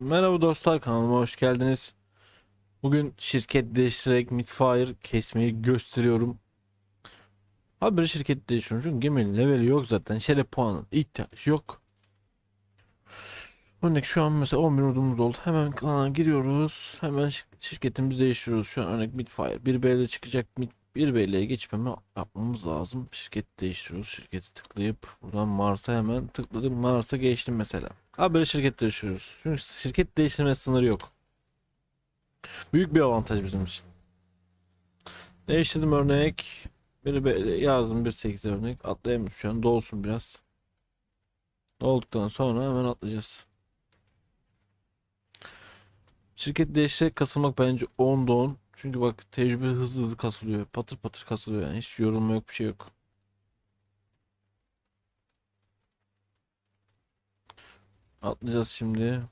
Merhaba dostlar kanalıma hoş geldiniz. Bugün şirket değiştirerek Midfire kesmeyi gösteriyorum. Abi bir şirket değiştiriyorum çünkü geminin leveli yok zaten. Şeref puanı ihtiyaç yok. Örnek şu an mesela 11 ordumuz oldu. Hemen klana giriyoruz. Hemen şir- şirketimizi değiştiriyoruz. Şu an örnek Midfire 1BL çıkacak. Mid 1BL'ye geçip hemen yapmamız lazım. Şirket değiştiriyoruz. Şirketi tıklayıp buradan Mars'a hemen tıkladım. Mars'a geçtim mesela. Abi böyle şirket değiştiriyoruz. Çünkü şirket değiştirme sınırı yok. Büyük bir avantaj bizim için. Değiştirdim örnek. Bir be- yazdım 1.8 örnek. Atlayamıyoruz şu an. Dolsun biraz. Dolduktan sonra hemen atlayacağız. Şirket değiştirerek kasılmak bence 10'da 10. Çünkü bak tecrübe hızlı hızlı kasılıyor. Patır patır kasılıyor yani. Hiç yorulma yok bir şey yok. Atlayacağız şimdi.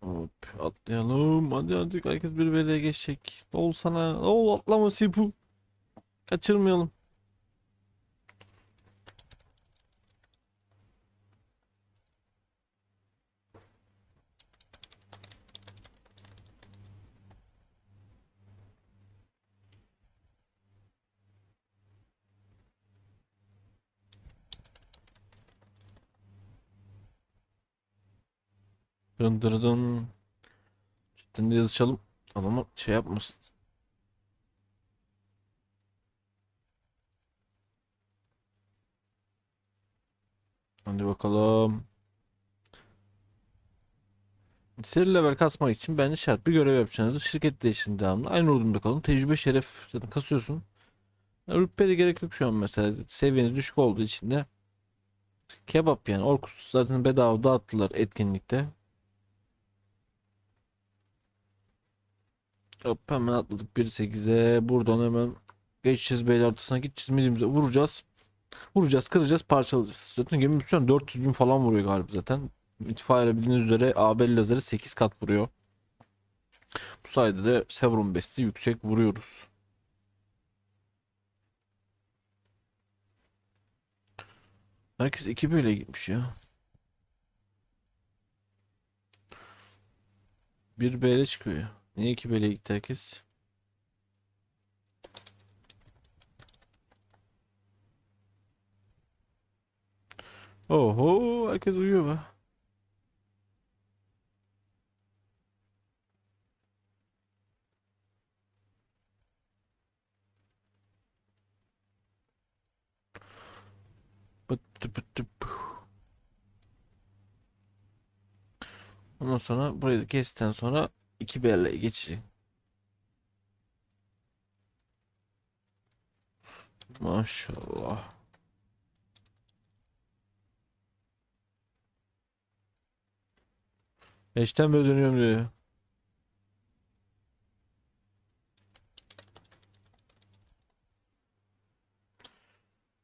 Hop atlayalım. Hadi hadi herkes bir beleye geçecek. Ol sana. Oo atlama Sipu. Kaçırmayalım. Dın dın dın. Cidden de yazışalım. Adamı şey yapmasın. Hadi bakalım. Seri level kasmak için bence şart bir görev yapacağınızı şirket değiştirin devamlı. Aynı ordumda kalın. Tecrübe şeref zaten kasıyorsun. Rüppe de gerek yok şu an mesela. Seviyeniz düşük olduğu için de kebap yani. Orkus zaten bedava dağıttılar etkinlikte. Hop hemen atladık 1.8'e. Buradan hemen geçeceğiz beyler ortasına gideceğiz midimize vuracağız. Vuracağız, kıracağız, parçalayacağız. Zaten gemi an 400 bin falan vuruyor galiba zaten. İtfaiye bildiğiniz üzere AB lazeri 8 kat vuruyor. Bu sayede de Sevron Best'i yüksek vuruyoruz. Herkes 2 böyle gitmiş ya. Bir BL çıkıyor ya. Niye 2 BL gitti herkes? Oho herkes uyuyor be. Ondan sonra burayı da kestikten sonra 2 BL'ye geçecek. Maşallah. Beşten böyle dönüyorum diyor.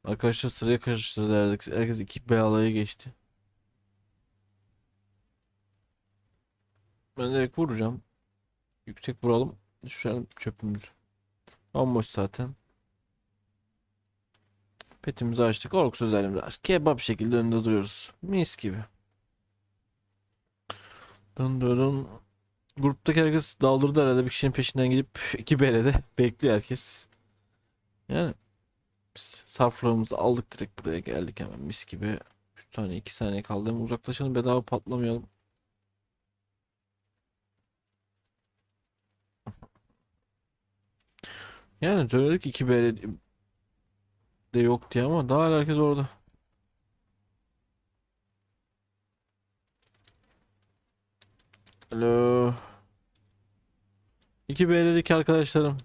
Arkadaşlar sıraya karıştırdı herkes. Herkes iki B alaya geçti. Ben direkt vuracağım. Yüksek vuralım. Şu an çöpümüz. Bomboş zaten. Petimizi açtık. Orks özelliğimizi açtık. Kebap şekilde önünde duruyoruz. Mis gibi. Dın. Gruptaki herkes daldırdı herhalde bir kişinin peşinden gidip iki berede bekliyor herkes. Yani biz sarflarımızı aldık direkt buraya geldik hemen mis gibi. 3 tane 2 saniye kaldı ama uzaklaşalım bedava patlamayalım. Yani söyledik iki BR de yok diye ama daha herkes orada. Alo. İki BR'lik arkadaşlarım.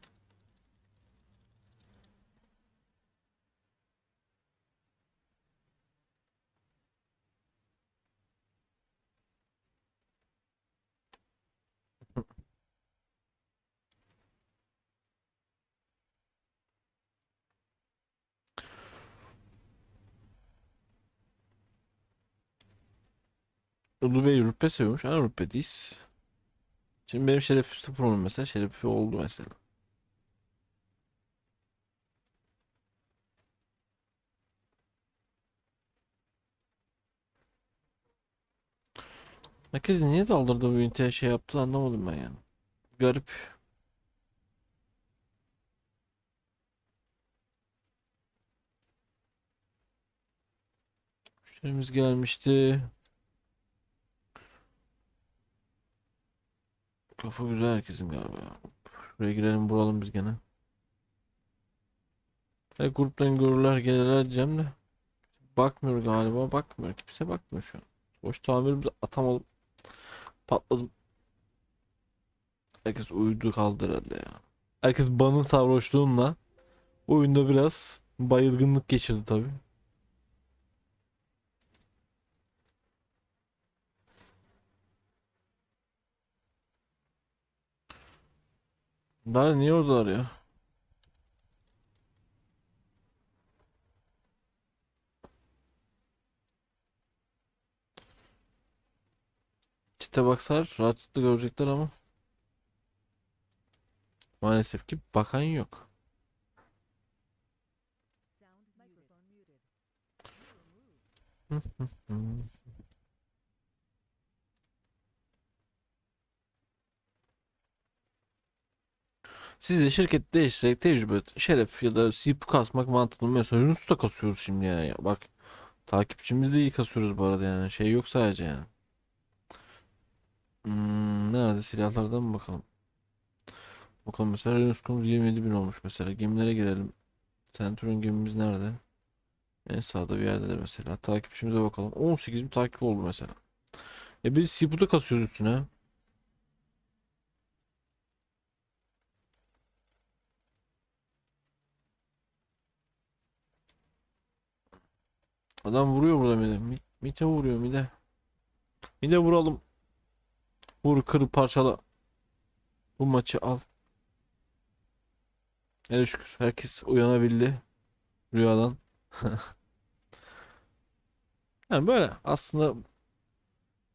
Ulu Bey rüppe seviyormuş. Ana rüppedeyiz. Şimdi benim şeref sıfır olur mesela. Şerefi oldu mesela. Herkes niye daldırdı bu üniteye şey yaptı anlamadım ben yani. Garip. Müşterimiz gelmişti. Kafa güzel herkesin galiba ya. Şuraya girelim vuralım biz gene. E, gruptan görürler gelirler diyeceğim de. Bakmıyor galiba bakmıyor. Kimse bakmıyor şu an. Boş tamirimizi atamadım. Patladım. Herkes uyudu kaldı herhalde ya. Herkes banın sarhoşluğunla oyunda biraz bayılgınlık geçirdi tabii. Daha niye oradalar ya? Çite baksalar rahatlıkla görecekler ama maalesef ki bakan yok. Siz de şirket değiştirerek tecrübe, şeref ya da CPU kasmak mantıklı. Mesela Yunus da kasıyoruz şimdi yani. Ya Bak takipçimizi de iyi kasıyoruz bu arada yani. Şey yok sadece yani. Hmm, nerede silahlardan mı bakalım? Bakalım mesela Yunus'umuz 27 bin olmuş mesela. Gemilere girelim. Centurion gemimiz nerede? En sağda bir yerdedir mesela. Takipçimize bakalım. 18 bin takip oldu mesela. E biz CPU'da kasıyoruz üstüne. Adam vuruyor burada mide. Mi- Mite vuruyor mide. Mide vuralım. Vur kır parçala. Bu maçı al. Hele şükür herkes uyanabildi rüyadan. Yani böyle aslında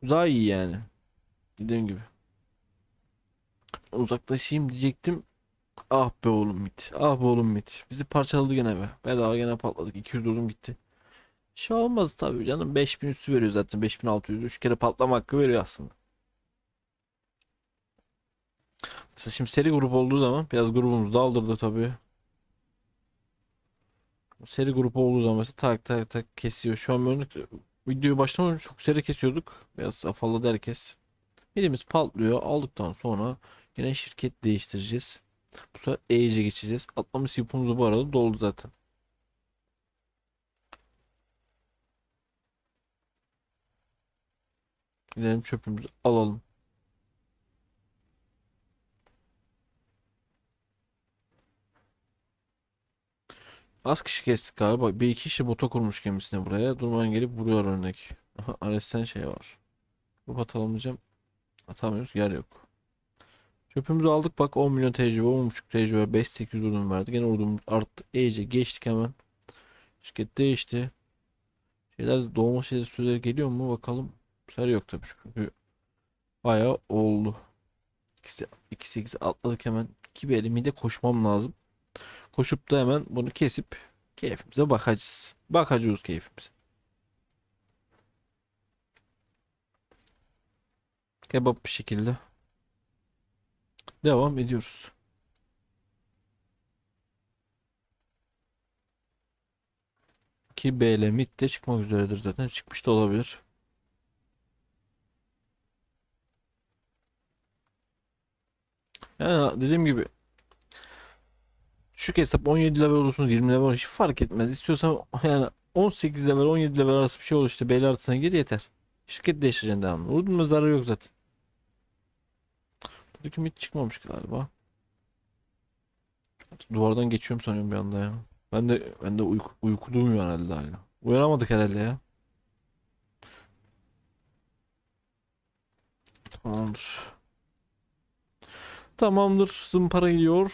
daha iyi yani. Dediğim gibi. Uzaklaşayım diyecektim. Ah be oğlum mit. Ah be oğlum mit. Bizi parçaladı gene be. Bedava gene patladık. 200 dolarım gitti. Şey olmaz tabii canım. 5000 üstü veriyor zaten. 5600. 3 kere patlama hakkı veriyor aslında. Mesela şimdi seri grup olduğu zaman biraz grubumuz daldırdı tabii. Seri grup olduğu zaman mesela tak tak tak kesiyor. Şu an örnek videoyu başlamadan çok seri kesiyorduk. Biraz afalladı herkes. Birimiz patlıyor. Aldıktan sonra yine şirket değiştireceğiz. Bu sefer Age'e geçeceğiz. Atlamış yapımız bu arada doldu zaten. Gidelim çöpümüzü alalım. Az kişi kestik galiba. Bir iki kişi bota kurmuş gemisine buraya. Durmadan gelip vuruyor örnek. Aha Ares'ten şey var. Bu atalım diyeceğim. Atamıyoruz. Yer yok. Çöpümüzü aldık bak 10 milyon tecrübe, 10.5 tecrübe, 5-8 ödüm verdi. Gene ordumuz arttı. İyice geçtik hemen. Şirket değişti. Şeyler doğma şeyler süreleri geliyor mu bakalım. Sefer yok tabii çünkü bayağı oldu. 2-8 atladık hemen. 2 bir elimde koşmam lazım. Koşup da hemen bunu kesip keyfimize bakacağız. Bakacağız keyfimize. Kebap bir şekilde. Devam ediyoruz. Ki B ile mid de çıkmak üzeredir zaten. Çıkmış da olabilir. Yani dediğim gibi Düşük hesap 17 level olursunuz 20 level hiç fark etmez. İstiyorsan yani 18 level 17 level arası bir şey olur işte belli artısına gir yeter. Şirket değiştireceksin devamlı. Vurdun mu zararı yok zaten. Buradaki mid çıkmamış galiba. Duvardan geçiyorum sanıyorum bir anda ya. Ben de ben de uyku, uykuluyum herhalde hala. Uyanamadık herhalde ya. Tamamdır. Tamamdır. Zımpara gidiyor.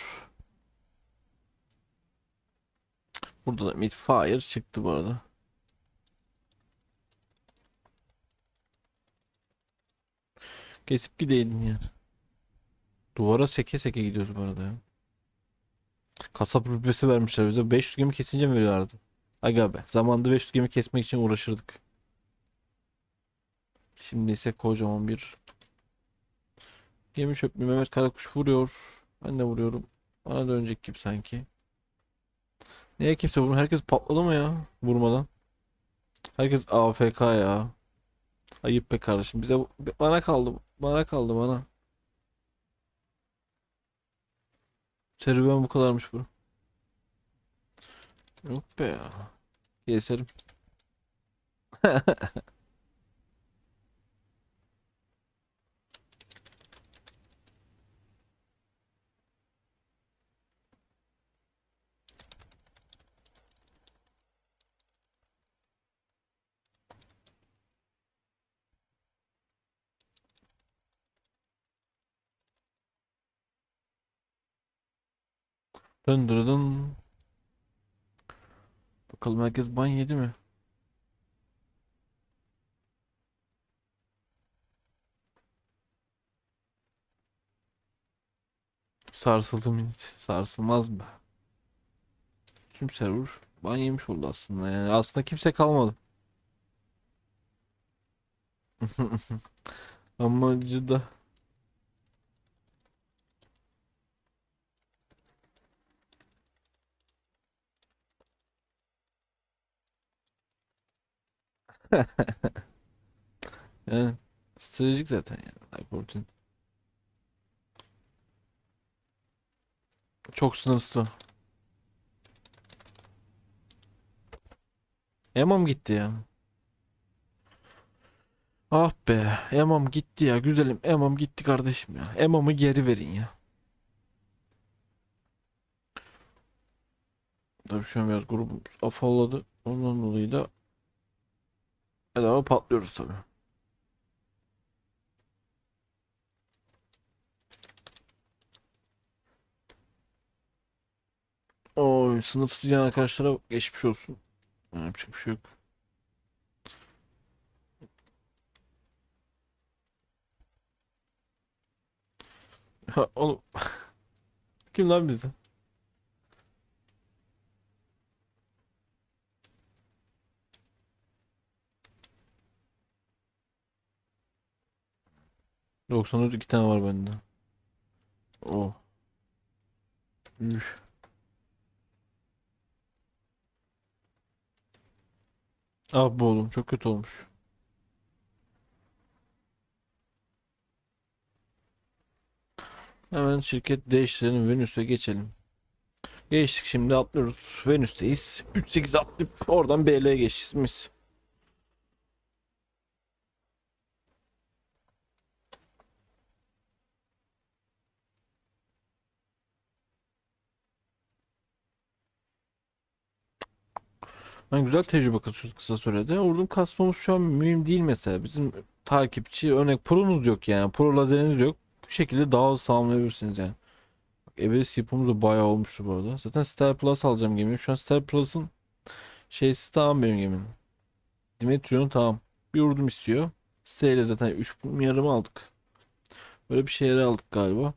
Burada da midfire çıktı bu arada. Kesip gidelim yani. Duvara seke seke gidiyoruz bu arada ya. Kasap rütbesi vermişler bize. 500 gemi kesince mi veriyorlardı? Aga be. Zamanında 500 gemi kesmek için uğraşırdık. Şimdi ise kocaman bir gemi çöplüğü Mehmet Karakuş vuruyor. Ben de vuruyorum. Bana dönecek gibi sanki. Niye kimse vurmuyor? Herkes patladı mı ya vurmadan? Herkes AFK ya. Ayıp be kardeşim. Bize bana kaldı. Bana kaldı bana. Serüven bu kadarmış bu. Yok be ya. Keserim. Döndürdün. Bakalım herkes ban yedi mi? Sarsıldım hiç. Sarsılmaz mı? Tüm server ban yemiş oldu aslında. Yani aslında kimse kalmadı. Amacı da yani stratejik zaten yani. Hypert'in. Çok sınırsız o. Emam gitti ya. Ah be. Emam gitti ya. Güzelim. Emam gitti kardeşim ya. Emam'ı geri verin ya. Tabii şu an biraz grubumuz afalladı. Ondan dolayı da Adama patlıyoruz tabi. Oy sınıf tutuyan arkadaşlara geçmiş olsun. Yapacak bir şey yok. Ha, oğlum. Kim lan bizden? 94 iki tane var bende. Oh. Ah bu oğlum çok kötü olmuş. Hemen şirket değiştirelim Venüs'e geçelim. Geçtik şimdi atlıyoruz. Venüs'teyiz. 3.8 atlayıp oradan BL'ye geçmişiz. Ben güzel tecrübe kasıyoruz kısa sürede. Ordum kasmamız şu an mühim değil mesela. Bizim takipçi örnek pro'nuz yok yani. Pro lazeriniz yok. Bu şekilde daha hızlı tamamlayabilirsiniz yani. Everest yapımı da bayağı olmuştu bu arada. Zaten Star Plus alacağım gemiyi. Şu an Star Plus'ın şeysi tamam benim gemim. Dimetrion tamam. Bir ordum istiyor. Siteyle zaten 3 yarımı aldık. Böyle bir şeyleri aldık galiba.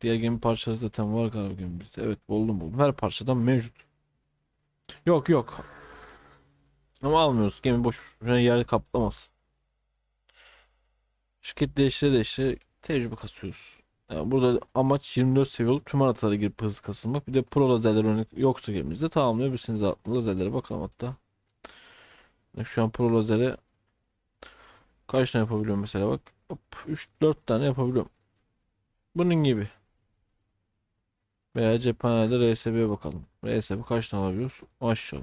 Diğer gemi parçaları zaten var galiba gemimizde. Evet buldum buldum. Her parçadan mevcut. Yok yok. Ama almıyoruz. Gemi boş. boşuna yer kaplamaz. Şirket değiştire değiştire tecrübe kasıyoruz. Yani burada amaç 24 seviye olup tüm haritalara girip hızlı kasılmak. Bir de pro lazerler örnek yoksa gemimizde tamamlayabilirsiniz atlı lazerlere bakalım hatta. Şu an pro lazere kaç tane yapabiliyorum mesela bak. Hop 3-4 tane yapabiliyorum. Bunun gibi. Veya cephanede RSB'ye bakalım. RSB kaç tane alabiliyoruz? Maşallah.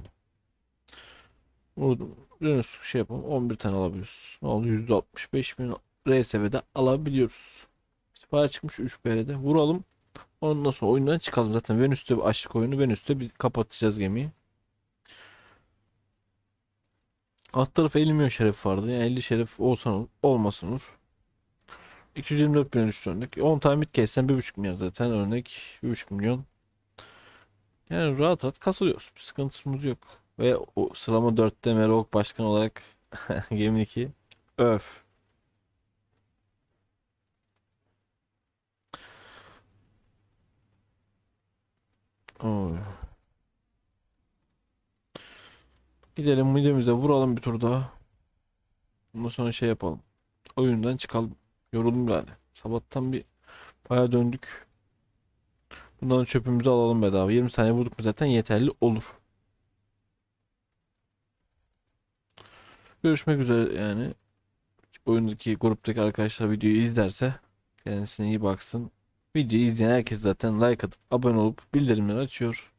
Dönüş şey yapalım. 11 tane alabiliyoruz. Ne oldu? %65 bin RSB'de alabiliyoruz. Sipariş çıkmış 3 BR'de. Vuralım. Ondan sonra oyundan çıkalım. Zaten Venüs'te bir açlık oyunu. Venüs'te bir kapatacağız gemiyi. Alt tarafı 50 milyon şeref vardı. Yani 50 şeref olsan olur, olmasın olur. 224 milyon üstü örnek. 10 tane mid kessen 1.5 milyon zaten örnek 1.5 milyon. Yani rahat rahat kasılıyoruz. Bir sıkıntımız yok. Ve o sıralama 4'te Merok başkan olarak Gemini 2 öf. Oy. Gidelim midemize vuralım bir tur daha. Ondan sonra şey yapalım. Oyundan çıkalım. Yoruldum yani. Sabahtan bir bayağı döndük. Bundan çöpümüzü alalım bedava. 20 saniye vurduk mu zaten yeterli olur. Görüşmek üzere yani. Oyundaki gruptaki arkadaşlar videoyu izlerse kendisine iyi baksın. Videoyu izleyen herkes zaten like atıp abone olup bildirimleri açıyor.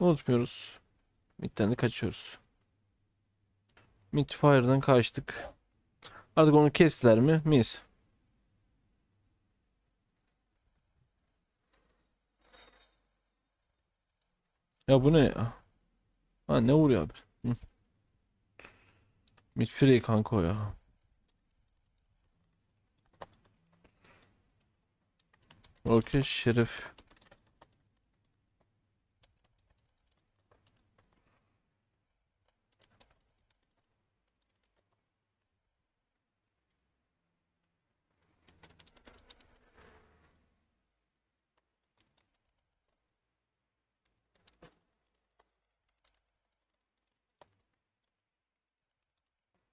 Unutmuyoruz. Mid'den de kaçıyoruz. Midfire'dan kaçtık. Artık onu kestiler mi? Mis. Ya bu ne ya? Ha ne vuruyor abi? Hı. Mid free kanka o ya. Okey şerif.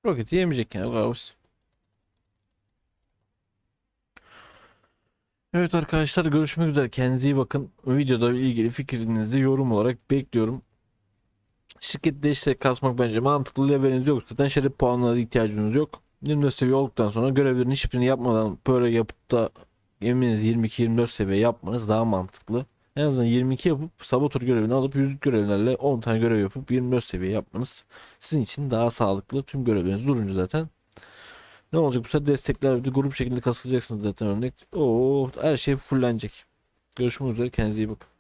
Roketi yemeyecek yani. basit. Evet arkadaşlar görüşmek üzere. Kendinize iyi bakın. Videoda ilgili fikrinizi yorum olarak bekliyorum. Şirket değiştirerek kasmak bence mantıklı. Leveliniz yok. Zaten şeref puanlarına ihtiyacınız yok. 24 seviye olduktan sonra görevlerin hiçbirini yapmadan böyle yapıp da eminiz 22-24 seviye yapmanız daha mantıklı. En azından 22 yapıp saboteur görevini alıp yüzlük görevlerle 10 tane görev yapıp 24 seviye yapmanız sizin için daha sağlıklı. Tüm görevleriniz durunca zaten ne olacak bu sefer destekler bir grup şekilde kasılacaksınız zaten örnek. Oo her şey fullenecek. Görüşmek üzere kendinize iyi bakın.